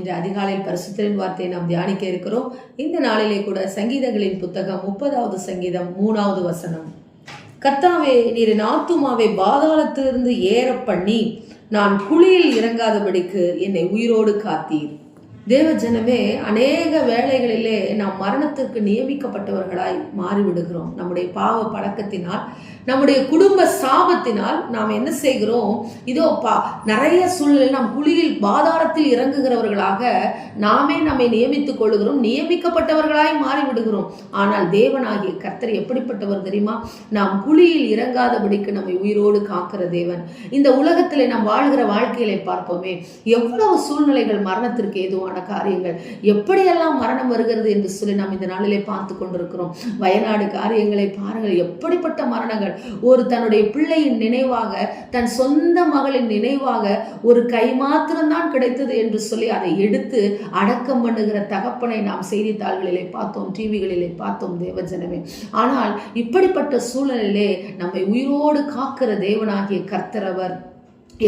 இன்று அதிகாலையில் பரிசுத்தரின் வார்த்தையை நாம் தியானிக்க இருக்கிறோம். இந்த நாளிலே கூட சங்கீதங்களின் புத்தகம் முப்பதாவது சங்கீதம் மூணாவது வசனம். கர்த்தாவே நீர் என் ஆத்துமாவை பாதாளத்திலிருந்து ஏற பண்ணி நான் குழியில் இறங்காதபடிக்கு என்னை உயிரோடு காத்தீர். தேவஜனமே அநேக வேலைகளிலே நாம் மரணத்திற்கு நியமிக்கப்பட்டவர்களாய் மாறிவிடுகிறோம். நம்முடைய பாவ பழக்கத்தினால் நம்முடைய குடும்ப சாபத்தினால் நாம் என்ன செய்கிறோம்? இதோ பா நிறைய சூழ்நிலை நாம் குழியில் பாதாரத்தில் இறங்குகிறவர்களாக நாமே நம்மை நியமித்துக் கொள்கிறோம். நியமிக்கப்பட்டவர்களாய் மாறிவிடுகிறோம். ஆனால் தேவனாகிய கர்த்தர் எப்படிப்பட்டவர் தெரியுமா? நாம் குழியில் இறங்காதபடிக்கு நம்மை உயிரோடு காக்கிற தேவன். இந்த உலகத்திலே நாம் வாழ்கிற வாழ்க்கையிலே பார்ப்போமே எவ்வளவு சூழ்நிலைகள் மரணத்திற்கு ஏதுவான காரியங்கள். எப்படியெல்லாம் மரணம் வருகிறது என்று சொல்லி நாம் இந்த நாளிலே பார்த்து கொண்டிருக்கிறோம். வயநாடு காரியங்களை பாருங்கள். எப்படிப்பட்ட மரணங்கள். ஒரு தன்னுடைய பிள்ளையின் நினைவாக தன் சொந்த மகளின் நினைவாக ஒரு கை மாத்திரம்தான் கிடைத்தது என்று சொல்லி அதை எடுத்து அடக்கம் பண்ணுகிற தகப்பனை நாம் செய்தித்தாள்களிலே பார்த்தோம் டிவிகளிலே பார்த்தோம் தேவஜனமே. ஆனால் இப்படிப்பட்ட சூழ்நிலையிலே நம்மை உயிரோடு காக்கிற தேவனாகிய கர்த்தரவர்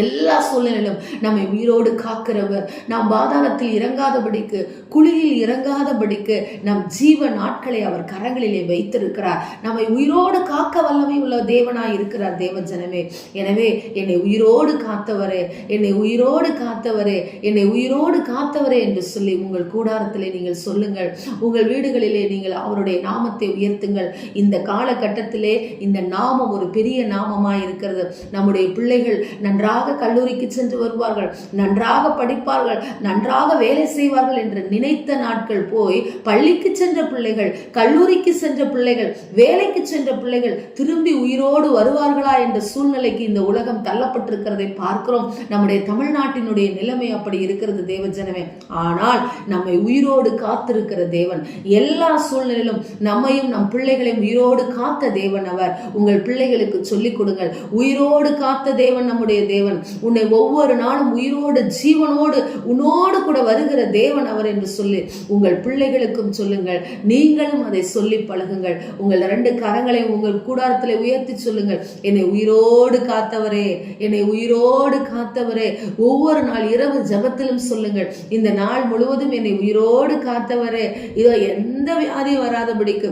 எல்லா சூழ்நிலையிலும் நம்மை உயிரோடு காக்கிறவர். நாம் பாதாளத்தில் இறங்காதபடிக்கு குழியில் இறங்காதபடிக்கு நம் ஜீவ நாட்களை அவர் கரங்களிலே வைத்திருக்கிறார். நம்மை உயிரோடு காக்க வல்லமை உள்ள தேவனாய் இருக்கிறார் தேவ ஜனமே. எனவே என்னை உயிரோடு காத்தவரே என்னை உயிரோடு காத்தவரே என்னை உயிரோடு காத்தவரே என்று சொல்லி உங்கள் கூடாரத்திலே நீங்கள் சொல்லுங்கள். உங்கள் வீடுகளிலே நீங்கள் அவருடைய நாமத்தை உயர்த்துங்கள். இந்த காலகட்டத்திலே இந்த நாமம் ஒரு பெரிய நாமமாய் இருக்கிறது. நம்முடைய பிள்ளைகள் நன்றாக நன்றாக கல்லூரிக்கு சென்று வருவார்கள் நன்றாக படிப்பார்கள் நன்றாக வேலை செய்வார்கள் என்று நினைத்த நாட்கள் போய் பள்ளிக்கு சென்ற பிள்ளைகள் கல்லூரிக்கு சென்ற பிள்ளைகள் வேலைக்கு சென்ற பிள்ளைகள் திரும்பி உயிரோடு வருவார்களா என்ற சூழ்நிலைக்கு இந்த உலகம் தள்ளப்பட்டிருக்கிறதை பார்க்கிறோம். நம்முடைய தமிழ்நாட்டினுடைய நிலைமை அப்படி இருக்கிறது தேவஜனமே. ஆனால் நம்மை உயிரோடு காத்திருக்கிற தேவன் எல்லா சூழ்நிலையிலும் நம்மையும் நம் பிள்ளைகளையும் உயிரோடு காத்த தேவன் அவர். உங்கள் பிள்ளைகளுக்கு சொல்லிக் கொடுங்கள் உயிரோடு காத்த தேவன் நம்முடைய தேவன். உன்னை ஒவ்வொரு நாளும் உயிரோடு ஜீவனோடு உன்னோடு கூட வருகிற தேவன் அவர் என்று சொல்லி உங்கள் பிள்ளைகளுக்கும் சொல்லுங்கள். நீங்களும் அதை சொல்லி பழகுங்கள். உங்கள் ரெண்டு கரங்களை உங்கள் கூடாரத்தில் உயர்த்தி சொல்லுங்கள். என்னை உயிரோடு காத்தவரே என்னை உயிரோடு காத்தவரே. ஒவ்வொரு நாள் இரவு ஜபத்திலும் சொல்லுங்கள். இந்த நாள் முழுவதும் என்னை உயிரோடு காத்தவரே. இதோ எந்த வியாதியும் வராதபடிக்கு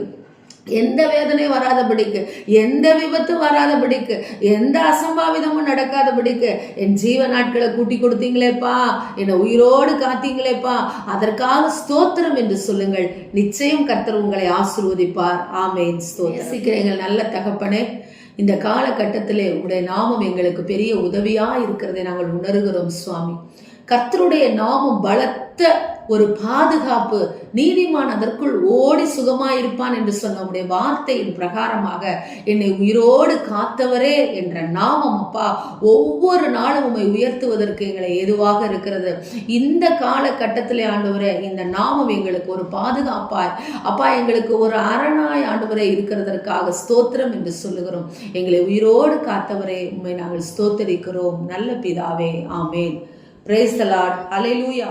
எந்த வேதனையும் வராதபடிக்கு எந்த விபத்தும் வராதபடிக்கு எந்த அசம்பாவிதமும் நடக்காதபடிக்கு என் ஜீவ நாட்களை கூட்டி கொடுத்தீங்களேப்பா. என்னை உயிரோடு காத்தீங்களேப்பா. அதற்காக ஸ்தோத்திரம் என்று சொல்லுங்கள். நிச்சயம் கர்த்தர் உங்களை ஆசிர்வதிப்பார். ஆமேன். ஸ்தோத்திரம். நல்ல தகப்பனே இந்த காலகட்டத்திலே உங்களுடைய நாமம் எங்களுக்கு பெரிய உதவியா இருக்கிறதை நாங்கள் உணர்கிறோம் சுவாமி. கர்த்தருடைய நாமம் பலத்த ஒரு பாதுகாப்பு நீதிமான் அதற்குள் ஓடி சுகமாயிருப்பான் என்று சொன்ன உடைய வார்த்தையின் பிரகாரமாக என்னை உயிரோடு காத்தவரே என்ற நாமம் அப்பா ஒவ்வொரு நாளும் உண்மை உயர்த்துவதற்கு எங்களை எதுவாக இருக்கிறது? இந்த காலகட்டத்திலே ஆண்டவரே இந்த நாமம் எங்களுக்கு ஒரு பாதுகாப்பாய். அப்பா எங்களுக்கு ஒரு அரணாய் ஆண்டவரே இருக்கிறதற்காக ஸ்தோத்திரம் என்று சொல்லுகிறோம். எங்களை உயிரோடு காத்தவரே உண்மை நாங்கள் ஸ்தோத்தரிக்கிறோம். நல்ல பிதாவே ஆமேன். பிரேஸ் அலை லூயா